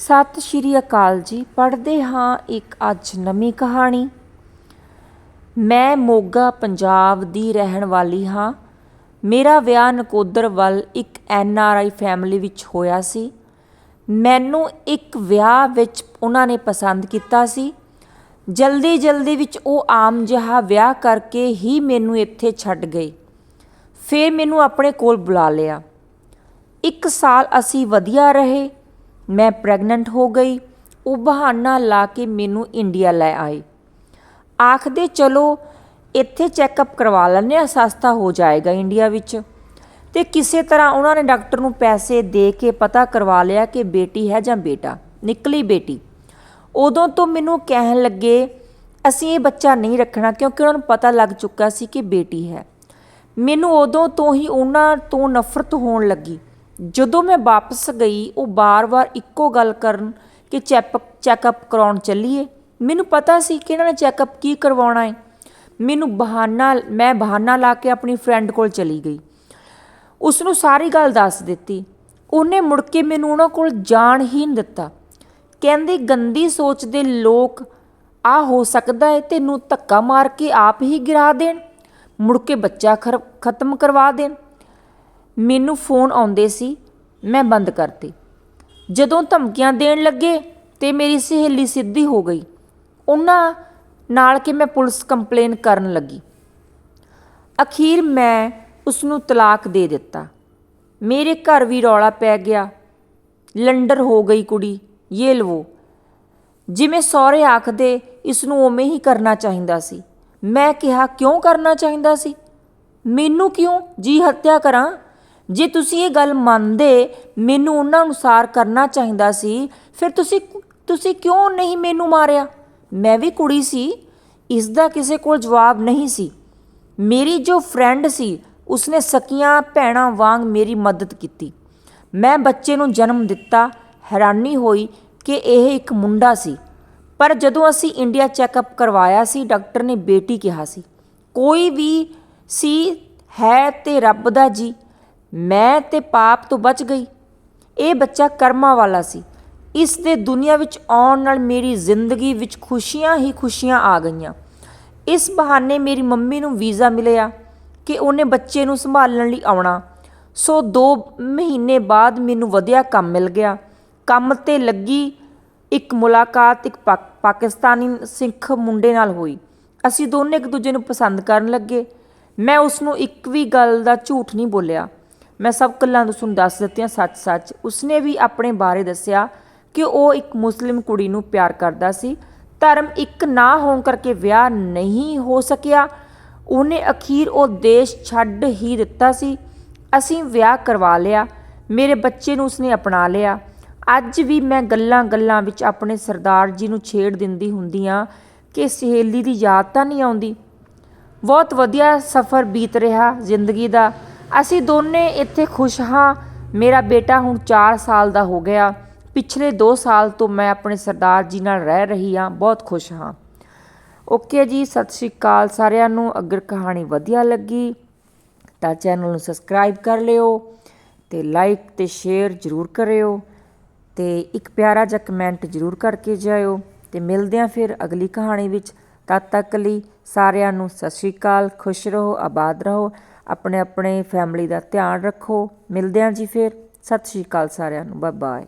ਸਤਿ ਸ਼੍ਰੀ ਅਕਾਲ ਜੀ। ਪੜ੍ਹਦੇ ਹਾਂ ਇੱਕ ਅੱਜ ਨਵੀਂ ਕਹਾਣੀ। ਮੈਂ ਮੋਗਾ, ਪੰਜਾਬ ਦੀ ਰਹਿਣ ਵਾਲੀ ਹਾਂ। ਮੇਰਾ ਵਿਆਹ ਨਕੋਦਰ ਵੱਲ ਇੱਕ ਐਨ ਆਰ ਆਈ ਫੈਮਿਲੀ ਵਿੱਚ ਹੋਇਆ ਸੀ। ਮੈਨੂੰ ਇੱਕ ਵਿਆਹ ਵਿੱਚ ਉਹਨਾਂ ਨੇ ਪਸੰਦ ਕੀਤਾ ਸੀ। ਜਲਦੀ ਜਲਦੀ ਵਿੱਚ ਉਹ ਆਮ ਜਿਹਾ ਵਿਆਹ ਕਰਕੇ ਹੀ ਮੈਨੂੰ ਇੱਥੇ ਛੱਡ ਗਏ। ਫਿਰ ਮੈਨੂੰ ਆਪਣੇ ਕੋਲ ਬੁਲਾ ਲਿਆ। ਇੱਕ ਸਾਲ ਅਸੀਂ ਵਧੀਆ ਰਹੇ। ਮੈਂ ਪ੍ਰੈਗਨੈਂਟ ਹੋ ਗਈ। ਉਹ ਬਹਾਨਾ ਲਾ ਕੇ ਮੈਨੂੰ ਇੰਡੀਆ ਲੈ ਆਏ। ਆਖਦੇ, ਚਲੋ, ਇੱਥੇ ਚੈੱਕਅਪ ਕਰਵਾ ਲੈਂਦੇ ਆ ਸਸਤਾ ਹੋ ਜਾਏਗਾ ਇੰਡੀਆ ਵਿੱਚ। ਤੇ ਕਿਸੇ ਤਰ੍ਹਾਂ ਉਹਨਾਂ ਨੇ ਡਾਕਟਰ ਨੂੰ ਪੈਸੇ ਦੇ ਕੇ ਪਤਾ ਕਰਵਾ ਲਿਆ ਕਿ ਬੇਟੀ ਹੈ ਜਾਂ ਬੇਟਾ। ਨਿਕਲੀ ਬੇਟੀ। ਉਦੋਂ ਤੋਂ ਮੈਨੂੰ ਕਹਿਣ ਲੱਗੇ, ਅਸੀਂ ਇਹ ਬੱਚਾ ਨਹੀਂ ਰੱਖਣਾ ਕਿਉਂਕਿ ਉਹਨਾਂ ਨੂੰ ਪਤਾ ਲੱਗ ਚੁੱਕਾ ਸੀ ਕਿ ਬੇਟੀ ਹੈ। ਮੈਨੂੰ ਉਦੋਂ ਤੋਂ ਹੀ ਉਹਨਾਂ ਤੋਂ ਨਫ਼ਰਤ ਹੋਣ ਲੱਗੀ। ਜਦੋਂ ਮੈਂ ਵਾਪਸ ਗਈ, ਉਹ ਬਾਰ-ਬਾਰ ਇੱਕੋ ਗੱਲ ਕਰਨ ਕਿ ਚੈੱਪ, ਚੈੱਕਅਪ ਕਰਾਉਣ ਚੱਲੀਏ। ਮੈਨੂੰ ਪਤਾ ਸੀ ਕਿ ਇਹਨਾਂ ਨੇ ਚੈੱਕਅਪ ਕੀ ਕਰਵਾਉਣਾ ਹੈ ਮੈਨੂੰ ਬਹਾਨਾ, ਮੈਂ ਬਹਾਨਾ ਲਾ ਕੇ ਆਪਣੀ ਫਰੈਂਡ ਕੋਲ ਚਲੀ ਗਈ। ਉਸ ਨੂੰ ਸਾਰੀ ਗੱਲ ਦੱਸ ਦਿੱਤੀ। ਉਹਨੇ ਮੁੜ ਕੇ ਮੈਨੂੰ ਉਹਨਾਂ ਕੋਲ ਜਾਣ ਹੀ ਨਹੀਂ ਦਿੱਤਾ। ਕਹਿੰਦੇ, ਗੰਦੀ ਸੋਚ ਦੇ ਲੋਕ, ਆ ਹੋ ਸਕਦਾ ਹੈ ਤੈਨੂੰ ਧੱਕਾ ਮਾਰ ਕੇ ਆਪ ਹੀ ਗਿਰਾ ਦੇਣ। ਮੁੜ ਕੇ ਬੱਚਾ ਖਰ- ਖਤਮ ਕਰਵਾ ਦੇਣ। ਮੈਨੂੰ ਫੋਨ ਆਉਂਦੇ ਸੀ, ਮੈਂ ਬੰਦ ਕਰਤੇ। ਜਦੋਂ ਧਮਕੀਆਂ ਦੇਣ ਲੱਗੇ ਤੇ ਮੇਰੀ ਸਹੇਲੀ ਸਿੱਧੀ ਹੋ ਗਈ। ਉਹਨਾਂ ਨਾਲ ਕਿ ਮੈਂ ਪੁਲਿਸ ਕੰਪਲੇਨ ਕਰਨ ਲੱਗੀ। ਅਖੀਰ ਮੈਂ ਉਸ ਨੂੰ ਤਲਾਕ ਦੇ ਦਿੱਤਾ। ਮੇਰੇ ਘਰ ਵੀ ਰੌਲਾ ਪੈ ਗਿਆ। ਲੰਡਰ ਹੋ ਗਈ ਕੁੜੀ ਇਹ ਲਵੋ। ਜਿਵੇਂ ਸਹੁਰੇ ਆਖਦੇ ਇਸ ਨੂੰ ਉਵੇਂ ਹੀ ਕਰਨਾ ਚਾਹੀਦਾ ਸੀ। ਮੈਂ ਕਿਹਾ, ਕਿਉਂ ਕਰਨਾ ਚਾਹੀਦਾ ਸੀ? ਮੈਨੂੰ ਕਿਉਂ ਜੀ ਹੱਤਿਆ ਕਰਾਂ? ਜੇ ਤੁਸੀਂ ਇਹ ਗੱਲ ਮੰਨਦੇ, ਮੈਨੂੰ ਉਹਨਾਂ ਅਨੁਸਾਰ ਕਰਨਾ ਚਾਹੀਦਾ ਸੀ, ਫਿਰ ਤੁਸੀਂ ਤੁਸੀਂ ਕਿਉਂ ਨਹੀਂ ਮੈਨੂੰ ਮਾਰਿਆ? ਮੈਂ ਵੀ ਕੁੜੀ ਸੀ ਇਸ ਦਾ ਕਿਸੇ ਕੋਲ ਜਵਾਬ ਨਹੀਂ ਸੀ। ਮੇਰੀ ਜੋ ਫਰੈਂਡ ਸੀ, ਉਸਨੇ ਸਕੀਆਂ ਭੈਣਾਂ ਵਾਂਗ ਮੇਰੀ ਮਦਦ ਕੀਤੀ। ਮੈਂ ਬੱਚੇ ਨੂੰ ਜਨਮ ਦਿੱਤਾ, ਹੈਰਾਨੀ ਹੋਈ ਕਿ ਇਹ ਇੱਕ ਮੁੰਡਾ ਸੀ। ਪਰ ਜਦੋਂ ਅਸੀਂ ਇੰਡੀਆ ਚੈੱਕਅਪ ਕਰਵਾਇਆ ਸੀ, ਡਾਕਟਰ ਨੇ ਬੇਟੀ ਕਿਹਾ ਸੀ, ਕੋਈ ਵੀ ਸੀ, ਹੈ ਤੇ ਰੱਬ ਦਾ ਜੀ। ਮੈਂ ਤੇ ਪਾਪ ਤੋਂ ਬਚ ਗਈ। ਇਹ ਬੱਚਾ ਕਰਮਾਂ ਵਾਲਾ ਸੀ। ਇਸ ਦੇ ਦੁਨੀਆ ਵਿੱਚ ਆਉਣ ਨਾਲ ਮੇਰੀ ਜ਼ਿੰਦਗੀ ਵਿੱਚ ਖੁਸ਼ੀਆਂ ਹੀ ਖੁਸ਼ੀਆਂ ਆ ਗਈਆਂ। ਇਸ ਬਹਾਨੇ ਮੇਰੀ ਮੰਮੀ ਨੂੰ ਵੀਜ਼ਾ ਮਿਲਿਆ ਕਿ ਉਹਨੇ ਬੱਚੇ ਨੂੰ ਸੰਭਾਲਣ ਲਈ ਆਉਣਾ। ਸੋ 2 ਮਹੀਨੇ ਬਾਅਦ ਮੈਨੂੰ ਵਧੀਆ ਕੰਮ ਮਿਲ ਗਿਆ। ਕੰਮ ਤੇ ਲੱਗੀ ਇੱਕ ਮੁਲਾਕਾਤ ਇੱਕ ਪਾਕ- ਪਾਕਿਸਤਾਨੀ ਸਿੱਖ ਮੁੰਡੇ ਨਾਲ ਹੋਈ। ਅਸੀਂ ਦੋਨੇ ਇੱਕ ਦੂਜੇ ਨੂੰ ਪਸੰਦ ਕਰਨ ਲੱਗੇ। ਮੈਂ ਉਸ ਨੂੰ ਇੱਕ ਵੀ ਗੱਲ ਦਾ ਝੂਠ ਨਹੀਂ ਬੋਲਿਆ। ਮੈਂ ਸਭ ਗੱਲਾਂ ਉਸ ਦੱਸ ਦਿੱਤੀਆਂ ਸੱਚ-ਸੱਚ। ਉਸਨੇ ਵੀ ਆਪਣੇ ਬਾਰੇ ਦੱਸਿਆ ਕਿ ਉਹ ਇੱਕ ਮੁਸਲਿਮ ਕੁੜੀ ਨੂੰ ਪਿਆਰ ਕਰਦਾ ਸੀ। ਧਰਮ ਇੱਕ ਨਾ ਹੋਣ ਕਰਕੇ ਵਿਆਹ ਨਹੀਂ ਹੋ ਸਕਿਆ। ਉਹਨੇ ਅਖੀਰ ਉਹ ਦੇਸ਼ ਛੱਡ ਹੀ ਦਿੱਤਾ ਸੀ। ਅਸੀਂ ਵਿਆਹ ਕਰਵਾ ਲਿਆ। ਮੇਰੇ ਬੱਚੇ ਨੂੰ ਉਸਨੇ ਅਪਣਾ ਲਿਆ। ਅੱਜ ਵੀ ਮੈਂ ਗੱਲਾਂ-ਗੱਲਾਂ ਵਿੱਚ ਆਪਣੇ ਸਰਦਾਰ ਜੀ ਨੂੰ ਛੇੜ ਦਿੰਦੀ ਹੁੰਦੀ ਆ ਕਿ ਸਹੇਲੀ ਦੀ ਯਾਦ ਤਾਂ ਨਹੀਂ ਆਉਂਦੀ। ਬਹੁਤ ਵਧੀਆ ਸਫ਼ਰ ਬੀਤ ਰਿਹਾ ਜ਼ਿੰਦਗੀ ਦਾ। ਅਸੀਂ ਦੋਨੇ ਇੱਥੇ ਖੁਸ਼ ਹਾਂ। ਮੇਰਾ ਬੇਟਾ ਹੁਣ 4 ਸਾਲ ਦਾ ਹੋ ਗਿਆ। ਪਿਛਲੇ 2 ਸਾਲ ਤੋਂ ਮੈਂ ਆਪਣੇ ਸਰਦਾਰ ਜੀ ਨਾਲ ਰਹਿ ਰਹੀ ਹਾਂ। ਬਹੁਤ ਖੁਸ਼ ਹਾਂ। ਓਕੇ ਜੀ, ਸਤਿ ਸ਼੍ਰੀ ਅਕਾਲ ਸਾਰਿਆਂ ਨੂੰ। ਅਗਰ ਕਹਾਣੀ ਵਧੀਆ ਲੱਗੀ ਤਾਂ ਚੈਨਲ ਨੂੰ ਸਬਸਕ੍ਰਾਈਬ ਕਰ ਲਿਓ ਤੇ ਲਾਈਕ ਤੇ ਸ਼ੇਅਰ ਜ਼ਰੂਰ ਕਰਿਓ ਤੇ ਇੱਕ ਪਿਆਰਾ ਜਿਹਾ ਕਮੈਂਟ ਜ਼ਰੂਰ ਕਰਕੇ ਜਾਇਓ ਤੇ ਮਿਲਦੇ ਆਂ ਫਿਰ ਅਗਲੀ ਕਹਾਣੀ ਵਿੱਚ। ਤਦ ਤੱਕ ਲਈ ਸਾਰਿਆਂ ਨੂੰ ਸਤਿ ਸ਼੍ਰੀ ਅਕਾਲ। ਖੁਸ਼ ਰਹੋ, ਆਬਾਦ ਰਹੋ। ਆਪਣੇ ਆਪਣੇ ਫੈਮਿਲੀ ਦਾ ਧਿਆਨ ਰੱਖੋ। ਮਿਲਦੇ ਆਂ ਜੀ ਫਿਰ। ਸਤਿ ਸ਼੍ਰੀ ਅਕਾਲ ਸਾਰਿਆਂ ਨੂੰ। Bye bye